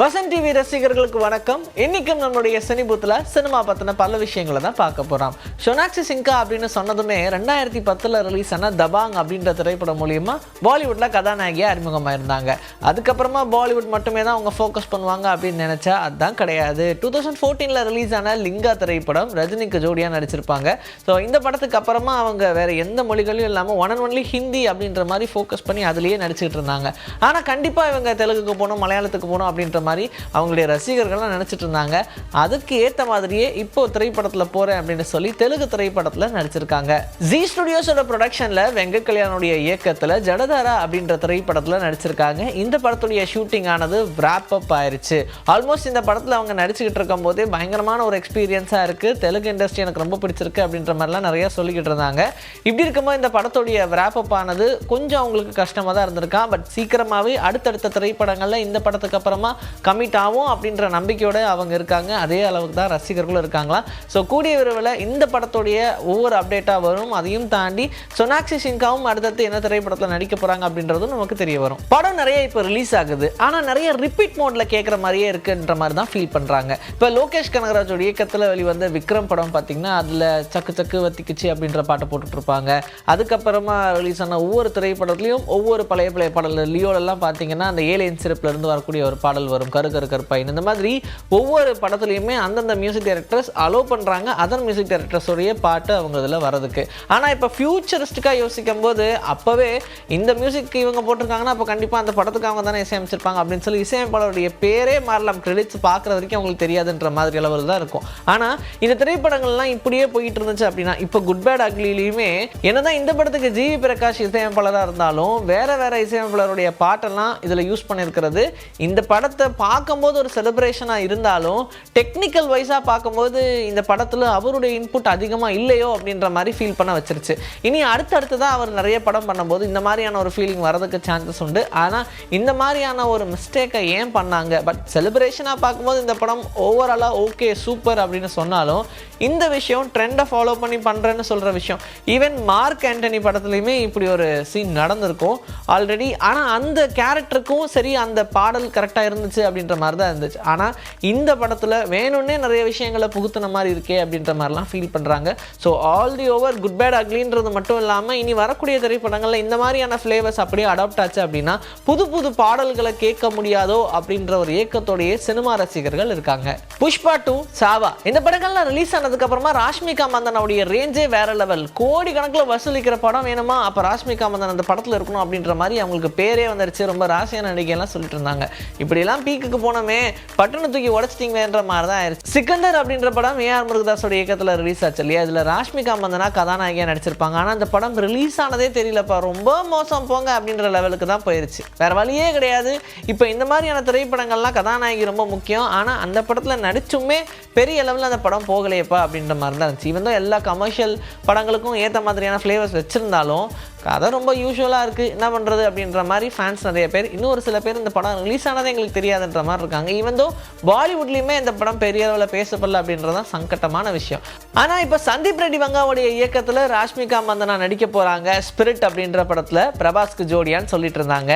Vasan TV ரசிகர்களுக்கு வணக்கம். இன்னைக்கும் நம்மளுடைய சினிபூத்தில் சினிமா பற்றின பல விஷயங்களை தான் பார்க்க போகிறோம் சோனாக்சி சிங்கா அப்படின்னு சொன்னதுமே ரெண்டாயிரத்தி பத்தில் ரிலீஸ் ஆன தபாங் அப்படின்ற திரைப்படம் மூலியமாக பாலிவுட்டில் கதாநாயகியாக அறிமுகமாயிருந்தாங்க. அதுக்கப்புறமா பாலிவுட் மட்டுமே தான் அவங்க ஃபோக்கஸ் பண்ணுவாங்க அப்படின்னு நினச்சா அதுதான் கிடையாது. டூ தௌசண்ட் ஃபோர்டீனில் ரிலீஸ் ஆன லிங்கா திரைப்படம் ரஜினிக்கு ஜோடியாக நடிச்சிருப்பாங்க. ஸோ இந்த படத்துக்கு அப்புறமா அவங்க வேறு எந்த மொழிகளையும் இல்லாமல் ஒன் அண்ட் ஒன்லி ஹிந்தி அப்படின்ற மாதிரி ஃபோக்கஸ் பண்ணி அதுலேயே நடிச்சிட்டு இருந்தாங்க. ஆனால் கண்டிப்பாக இவங்க தெலுங்குக்கு போகணும் மலையாளத்துக்கு போகணும் அப்படின்ற மாதிரி அவங்களுடைய ரசிகர்கள்லாம் நினச்சிட்டு இருந்தாங்க. அதுக்கு ஏற்ற மாதிரியே இப்போ திரைப்படத்தில் போகிறேன் அப்படின்னு சொல்லி தெலுங்கு திரைப்படத்தில் நடிச்சிருக்காங்க. ஜி ஸ்டுடியோஸோட ப்ரொடக்ஷனில் வெங்க கல்யாணுடைய இயக்கத்தில் ஜடதாரா அப்படின்ற திரைப்படத்தில் நடிச்சிருக்காங்க. இந்த படத்துடைய ஷூட்டிங் ஆனது ரேப் அப் ஆயிருச்சு. ஆல்மோஸ்ட் இந்த படத்தில் அவங்க நடிச்சுக்கிட்டு இருக்கும் போதே பயங்கரமான ஒரு எக்ஸ்பீரியன்ஸாக இருக்குது தெலுங்கு இண்டஸ்ட்ரி எனக்கு ரொம்ப பிடிச்சிருக்கு அப்படின்ற மாதிரிலாம் நிறையா சொல்லிக்கிட்டு இருந்தாங்க. இப்படி இருக்கும்போது இந்த படத்துடைய ரேப் அப் ஆனது கொஞ்சம் அவங்களுக்கு கஷ்டமாக தான் இருந்திருக்கான் பட் சீக்கிரமாகவே அடுத்தடுத்த திரைப்படங்களில் இந்த படத்துக்கு அப்புறமா கமிட் ஆகும் அப்படின்ற நம்பிக்கையோடு அவங்க இருக்காங்க. அதே அளவுக்கு தான் ரசிகர்களும் இருக்காங்களா? ஸோ கூடிய விரைவில் இந்த படத்துடைய ஒவ்வொரு அப்டேட்டாக வரும். அதையும் தாண்டி சோனாக்சி சிங்காவும் அடுத்தடுத்து என்ன திரைப்படத்தில் நடிக்க போகிறாங்க அப்படின்றதும் நமக்கு தெரிய வரும். படம் நிறைய இப்போ ரிலீஸ் ஆகுது. ஆனால் நிறைய ரிப்பீட் மோடில் கேட்குற மாதிரியே இருக்குன்ற மாதிரி தான் ஃபீல் பண்ணுறாங்க இப்போ லோகேஷ் கனகராஜோட இயக்கத்தில் வெளிவந்த விக்ரம் படம் பார்த்தீங்கன்னா அதில் சக்கு சக்கு வத்திக்குச்சு அப்படின்ற பாட்டை போட்டுட்ருப்பாங்க அதுக்கப்புறமா ரிலீஸ் ஆன ஒவ்வொரு திரைப்படத்துலையும் ஒவ்வொரு பழைய பழைய பாடல் லியோலெல்லாம் பார்த்தீங்கன்னா அந்த ஏலியன் சிறப்புலேருந்து வரக்கூடிய ஒரு பாடல் வரும். கரு கரு கருப்பாயின் இந்த மாதிரி ஒவ்வொரு படத்துலையுமே அந்தந்த மியூசிக் டைரக்டர்ஸ் அலோவ் பண்ணுறாங்க அதர் மியூசிக் டைரக்டர்ஸோடைய பாட்டு அவங்க இதில் வரதுக்கு ஆனால் இப்போ ஃபியூச்சரிஸ்டிக்காக யோசிக்கும் போது அப்போவே இந்த மியூசிக் இவங்க போட்டிருக்காங்கன்னா அப்போ கண்டிப்பாக அந்த படத்துக்கு அவங்க தானே இசையமைச்சிருப்பாங்க அப்படின்னு சொல்லி இசையமைப்பாளருடைய பேரே மாறலாம். கிரெடிட்ஸ் பார்க்குற வரைக்கும் அவங்களுக்கு தெரியாதுன்ற மாதிரி அளவில் தான் இருக்கும். ஆனால் இந்த திரைப்படங்கள்லாம் இப்படியே போயிட்டு இருந்துச்சு அப்படின்னா இப்போ குட் பேட் அக்லிலையுமே என்னதான் இந்த படத்துக்கு ஜிவி பிரகாஷ் இசையமைப்பாளராக இருந்தாலும் வேற வேற இசையமைப்பாளருடைய பாட்டெல்லாம் இதில் யூஸ் பண்ணியிருக்கிறது. இந்த படத்தை பார்க்கும்போது ஒரு செலிப்ரேஷனாக இருந்தாலும் டெக்னிக்கல் வைஸாக பார்க்கும்போது இந்த படத்தில் அவருடைய இன்புட் அதிகமாக இல்லையோ அப்படின்ற மாதிரி ஃபீல் பண்ண வச்சிருச்சு. இனி அடுத்தடுத்து தான் அவர் நிறைய படம் பண்ணும்போது இந்த மாதிரியான ஒரு ஃபீலிங் வரதுக்கு சான்சஸ் உண்டு. ஆனால் இந்த மாதிரியான ஒரு மிஸ்டேக்கை ஏன் பண்ணாங்க? பட் செலிப்ரேஷனாக பார்க்கும்போது இந்த படம் ஓவராலாக ஓகே சூப்பர் அப்படின்னு சொன்னாலும் இந்த விஷயம் ட்ரெண்டை ஃபாலோ பண்ணி பண்ணுறேன்னு சொல்கிற விஷயம். ஈவன் மார்க் ஆண்டனி படத்துலையுமே இப்படி ஒரு சீன் நடந்திருக்கும். ஆல்ரெடி ஆனால் அந்த கேரக்டருக்கும் சரி அந்த பாடல் கரெக்டாக இருந்துச்சு. அப்படின்ற மாதிரி தான் இருந்துச்சு. ஆனால் இந்த படத்தில் வேணும்னே நிறைய விஷயங்களை புகுத்தின மாதிரி இருக்கே அப்படின்ற மாதிரிலாம் ஃபீல் பண்ணுறாங்க so all the over good bad அக்லின்றது மட்டும் இல்லாமல் இனி வரக்கூடிய திரைப்படங்களில் இந்த மாதிரியான ஃப்ளேவர்ஸ் அப்படியே அடாப்ட் ஆச்சு அப்படின்னா புது புது பாடல்களை கேட்க முடியாதோ அப்படின்ற ஒரு ஏக்கத்தோடைய சினிமா ரசிகர்கள் இருக்காங்க. புஷ்பா டூ சாவா. இந்த படங்கள்லாம் ரிலீஸ் ஆனதுக்கு அப்புறமா ராஷ்மிகா மந்தனுடைய ரேஞ்சே வேற லெவல் கோடி கணக்கில் வசூலிக்கிற படம் வேணுமா? அப்போ ராஷ்மிகா மந்தன் அந்த படத்தில் இருக்கணும் அப்படின்ற மாதிரி அவங்களுக்கு பேரே வந்துருச்சு. ரொம்ப ராசியான நடிகையெல்லாம் சொல்லிட்டு இருந்தாங்க. இப்படிலாம் பீக்குக்கு போனோமே பட்டண தூக்கி உடச்சிட்டிங்களேன்ற மாதிரி தான் ஆயிடுச்சு சிக்கந்தர் அப்படின்ற படம் ஏஆர் முருகதாஸோட இயக்கத்தில் ரிலீஸ் ஆச்சு இல்லையா? இதில் ராஷ்மிகா மந்தனா கதாநாயகியாக நடிச்சிருப்பாங்க. ஆனால் அந்த படம் ரிலீஸ் ஆனதே தெரியலப்பா. ரொம்ப மோசம் போங்க அப்படின்ற லெவலுக்கு தான் போயிருச்சு. வேற வழியே கிடையாது. இப்போ இந்த மாதிரியான திரைப்படங்கள்லாம் கதாநாயகி ரொம்ப முக்கியம். ஆனால் அந்த படத்தில் நடிச்சுமே பெரிய லெவலில் அந்த படம் போகலையப்பா அப்படின்ற மாதிரி தான் இருந்துச்சு இவன் எல்லா கமர்ஷியல் படங்களுக்கும் ஏற்ற மாதிரியான ஃப்ளேவர்ஸ் வச்சுருந்தாலும் கதை ரொம்ப யூஸ்வலாக இருக்குது என்ன பண்ணுறது அப்படின்ற மாதிரி ஃபேன்ஸ் நிறைய பேர் இன்னும் ஒரு சில பேர் இந்த படம் ரிலீஸ் ஆனதே எங்களுக்கு தெரியாதுன்ற மாதிரி இருக்காங்க. ஈவன் தோ பாலிவுட்லேயுமே இந்த படம் பெரிய அளவில் பேசப்படல அப்படின்றதான் சங்கட்டமான விஷயம். ஆனால் இப்போ சந்தீப் ரெட்டி வங்காவுடைய இயக்கத்தில் ராஷ்மிகா மந்தனா நடிக்க போகிறாங்க ஸ்பிரிட் அப்படின்ற படத்தில் பிரபாஸ்க்கு ஜோடியான்னு சொல்லிட்டு இருந்தாங்க.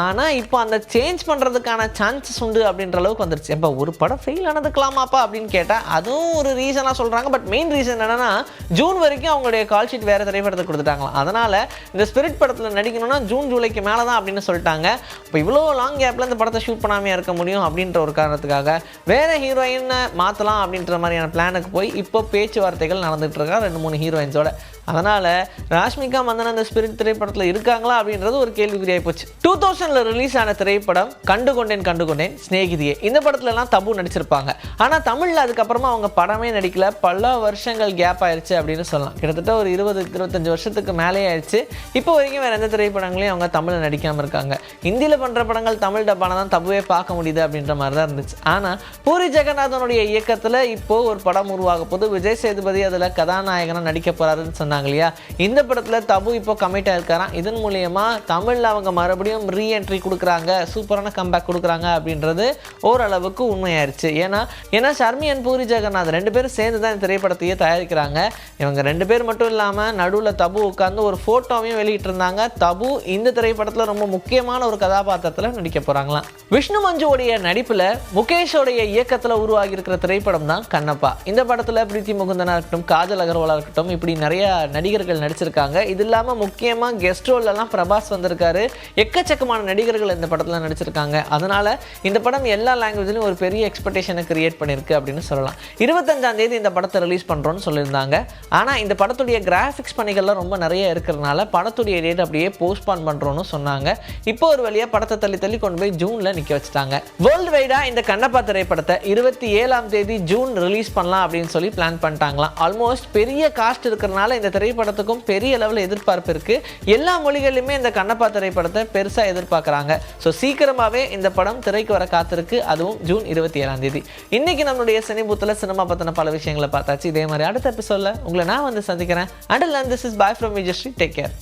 ஆனால் இப்போ அந்த சேஞ்ச் பண்ணுறதுக்கான சான்சஸ் உண்டு அப்படின்ற அளவுக்கு வந்துருச்சு. இப்போ ஒரு படம் ஃபெயில் ஆனதுக்கலாமாப்பா அப்படின்னு கேட்டால் அதுவும் ஒரு ரீசனாக சொல்கிறாங்க பட் மெயின் ரீசன் என்னன்னா ஜூன் வரைக்கும் அவங்களுடைய கால் ஷீட் வேறு திரைப்படத்துக்கு கொடுத்துட்டாங்களாம். அதனால் இந்த ஸ்பிரிட் படத்தில் நடிக்கணும்னா ஜூன் ஜூலைக்கு மேலே தான் அப்படின்னு சொல்லிட்டாங்க. இப்போ இவ்வளோ லாங் கேப்பில் இந்த படத்தை ஷூட் பண்ணாமையாக இருக்க முடியும் அப்படின்ற ஒரு காரணத்துக்காக வேறு ஹீரோயினை மாற்றலாம் அப்படின்ற மாதிரியான பிளானுக்கு போய் இப்போ பேச்சுவார்த்தைகள் நடந்துட்டு இருக்கா ரெண்டு மூணு ஹீரோயின்ஸோட அதனால் ராஷ்மிகா மந்தன் அந்த ஸ்பிரிட் திரைப்படத்தில் இருக்காங்களா அப்படின்றது ஒரு கேள்விக்குறியாகி போச்சு. டூ தௌசண்டில் ரிலீஸ் ஆன திரைப்படம் கண்டு கொண்டேன் கண்டு கொண்டேன் ஸ்நேகிதியே இந்த படத்துலலாம் தபு நடிச்சிருப்பாங்க. ஆனால் தமிழில் அதுக்கப்புறமா அவங்க படமே நடிக்கல. பல வருஷங்கள் கேப் ஆயிடுச்சு அப்படின்னு சொல்லலாம். கிட்டத்தட்ட ஒரு இருபது இருபத்தஞ்சு வருஷத்துக்கு மேலே ஆயிடுச்சு இப்போ வரைக்கும் வேறு எந்த திரைப்படங்களையும் அவங்க தமிழில் நடிக்காமல் இருக்காங்க. ஹிந்தியில் பண்ணுற படங்கள் தமிழ் டப்பான தான் தப்புவே பார்க்க முடியுது அப்படின்ற மாதிரி தான் இருந்துச்சு. ஆனால் பூரி ஜெகநாதனுடைய இயக்கத்தில் இப்போது ஒரு படம் உருவாக போது விஜய் சேதுபதி அதில் கதாநாயகனாக நடிக்க போகிறாருன்னு சொன்னாங்க. இருந்தாங்க இல்லையா? இந்த படத்தில் தபு இப்போ கமிட் ஆயிருக்காராம் இதன் மூலியமாக தமிழில் அவங்க மறுபடியும் ரீஎன்ட்ரி கொடுக்குறாங்க சூப்பரான கம்பேக் கொடுக்குறாங்க அப்படின்றது ஓரளவுக்கு உண்மையாயிருச்சு. ஏன்னா ஏன்னா ஷர்மி அண்ட் பூரி ஜெகநாத் ரெண்டு பேரும் சேர்ந்து தான் இந்த திரைப்படத்தையே தயாரிக்கிறாங்க. இவங்க ரெண்டு பேர் மட்டும் இல்லாமல் நடுவில் தபு உட்காந்து ஒரு ஃபோட்டோவையும் வெளியிட்டிருந்தாங்க. தபு இந்த திரைப்படத்தில் ரொம்ப முக்கியமான ஒரு கதாபாத்திரத்தில் நடிக்க போகிறாங்களாம் விஷ்ணு மஞ்சுவோடைய நடிப்பில் முகேஷோடைய இயக்கத்தில் உருவாகி இருக்கிற திரைப்படம் தான் கண்ணப்பா. இந்த படத்தில் பிரீத்தி முகுந்தனாக இருக்கட்டும் காஜல் அகர்வாலாக இருக்கட்டும் இப்படி நிறைய நடிகர்கள் நடிச்சிருக்காங்க. இது இல்லாமல் முக்கியமாக கெஸ்ட் ரோல்லலாம் பிரபாஸ் வந்திருக்காரு. எக்கச்சக்கமான நடிகர்கள் இந்த படத்தில் நடிச்சிருக்காங்க. அதனால இந்த படம் எல்லா லாங்குவேஜ்லையும் ஒரு பெரிய எக்ஸ்பெக்டேஷனை கிரியேட் பண்ணியிருக்கு அப்படின்னு சொல்லலாம். இருபத்தஞ்சாம் தேதி இந்த படத்தை ரிலீஸ் பண்ணுறோன்னு சொல்லியிருந்தாங்க. ஆனால் இந்த படத்துடைய கிராஃபிக்ஸ் பணிகள்லாம் ரொம்ப நிறைய இருக்கிறனால படத்துடைய டேட் அப்படியே போஸ்ட்பான் பண்ணுறோன்னு சொன்னாங்க. இப்போ ஒரு வழியாக படத்தை தள்ளி தள்ளி கொண்டு போய் ஜூனில் நிற்க வச்சுட்டாங்க. வேர்ல்டு வைடாக இந்த கண்ணப்பா திரைப்படத்தை இருபத்தி ஏழாம் தேதி ஜூன் ரிலீஸ் பண்ணலாம் அப்படின்னு சொல்லி பிளான் பண்ணிட்டாங்களாம். ஆல்மோஸ்ட் பெரிய காஸ்ட் இருக்கிறனால இந்த திரைப்படத்துக்கும் பெரிய லெவலில் எதிர்பார்ப்பு இருக்குது எல்லா மொழிகளிலுமே இந்த கண்ணப்பா திரைப்படத்தை பெருசாக எதிர்பார்க்குறாங்க. ஸோ சீக்கிரமாகவே இந்த படம் திரைக்கு வர காத்திருக்கு. அதுவும் ஜூன் இருபத்தி ஏழாம் தேதி. இன்னைக்கு நம்மளுடைய சினிபூத்தில் சினிமா பற்றின பல விஷயங்களை பார்த்தாச்சு. இதே மாதிரி அடுத்த எபிசோடில் உங்களை நான் வந்து சந்திக்கிறேன். Until this is boy from Vijayasri take care